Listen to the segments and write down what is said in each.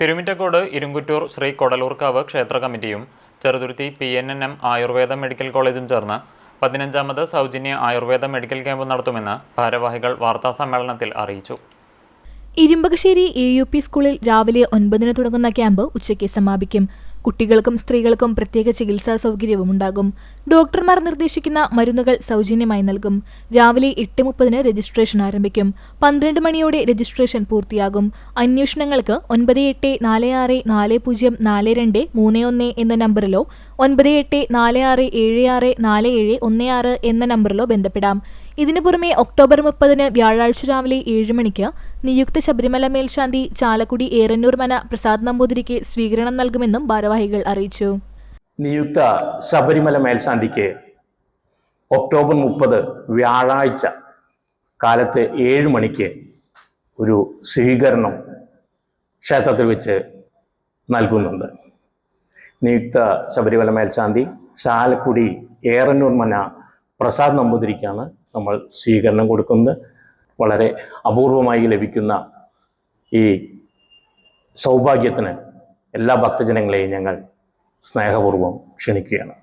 തിരുമിറ്റക്കോട് ഇരുങ്കുറ്റൂർ ശ്രീ കൊടലൂർക്കാവ് ക്ഷേത്ര കമ്മിറ്റിയും Cheruthuruthy P N N M Ayurveda medical കോളേജും ചേർന്ന് പതിനഞ്ചാമത് സൗജന്യ ആയുർവേദ മെഡിക്കൽ ക്യാമ്പ് നടത്തുമെന്ന് ഭാരവാഹികൾ വാർത്താ സമ്മേളനത്തിൽ അറിയിച്ചു. ഇരുമ്പകശ്ശേരി എ യു പി സ്കൂളിൽ രാവിലെ ഒൻപതിന് തുടങ്ങുന്ന ക്യാമ്പ് ഉച്ചയ്ക്ക് സമാപിക്കും. കുട്ടികൾക്കും സ്ത്രീകൾക്കും പ്രത്യേക ചികിത്സാ സൗകര്യവും ഉണ്ടാകും ഡോക്ടർമാർ നിർദ്ദേശിക്കുന്ന മരുന്നുകൾ സൗജന്യമായി നൽകും. രാവിലെ എട്ട് മുപ്പതിന് രജിസ്ട്രേഷൻ ആരംഭിക്കും. പന്ത്രണ്ട് മണിയോടെ രജിസ്ട്രേഷൻ പൂർത്തിയാകും. അന്വേഷണങ്ങൾക്ക് ഒൻപത് എട്ട് നാല് ആറ് നാല് പൂജ്യം നാല് രണ്ട് മൂന്ന് ഒന്ന് എന്ന നമ്പറിലോ ഒൻപത് എട്ട് നാല് ആറ് ഏഴ് ആറ് നാല് ഏഴ് ഒന്ന് ആറ് എന്ന നമ്പറിലോ ബന്ധപ്പെടാം. ഇതിനു പുറമെ ഒക്ടോബർ മുപ്പതിന് വ്യാഴാഴ്ച രാവിലെ ഏഴ് മണിക്ക് നിയുക്ത ശബരിമല മേൽശാന്തി ചാലക്കുടി ഏറന്നൂർ മന പ്രസാദ് നമ്പൂതിരിക്ക് സ്വീകരണം നൽകുമെന്നും ഭാരവാഹികൾ അറിയിച്ചു. നിയുക്ത ശബരിമല മേൽശാന്തിക്ക് ഒക്ടോബർ മുപ്പത് വ്യാഴാഴ്ച കാലത്ത് ഏഴ് മണിക്ക് ഒരു സ്വീകരണം ക്ഷേത്രത്തിൽ വെച്ച് നൽകുന്നുണ്ട്. നിയുക്ത ശബരിമല മേൽശാന്തി ചാലക്കുടി ഏറന്നൂർ മന പ്രസാദ് നമ്പൂതിരിക്കാണ് നമ്മൾ സ്വീകരണം കൊടുക്കുന്നത്. വളരെ അപൂർവമായി ലഭിക്കുന്ന ഈ സൗഭാഗ്യത്തിന് എല്ലാ ഭക്തജനങ്ങളെയും ഞങ്ങൾ സ്നേഹപൂർവം ക്ഷണിക്കുകയാണ്.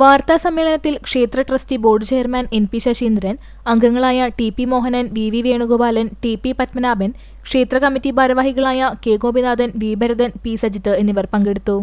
വാർത്താ സമ്മേളനത്തിൽ ക്ഷേത്ര trustee board chairman N P Saseendran അംഗങ്ങളായ T P Mohanan V V Venugopalan T P Padmanabhan ക്ഷേത്ര കമ്മിറ്റി ഭാരവാഹികളായ K Gopinathan V Bharathan P Sajith എന്നിവർ പങ്കെടുത്തു.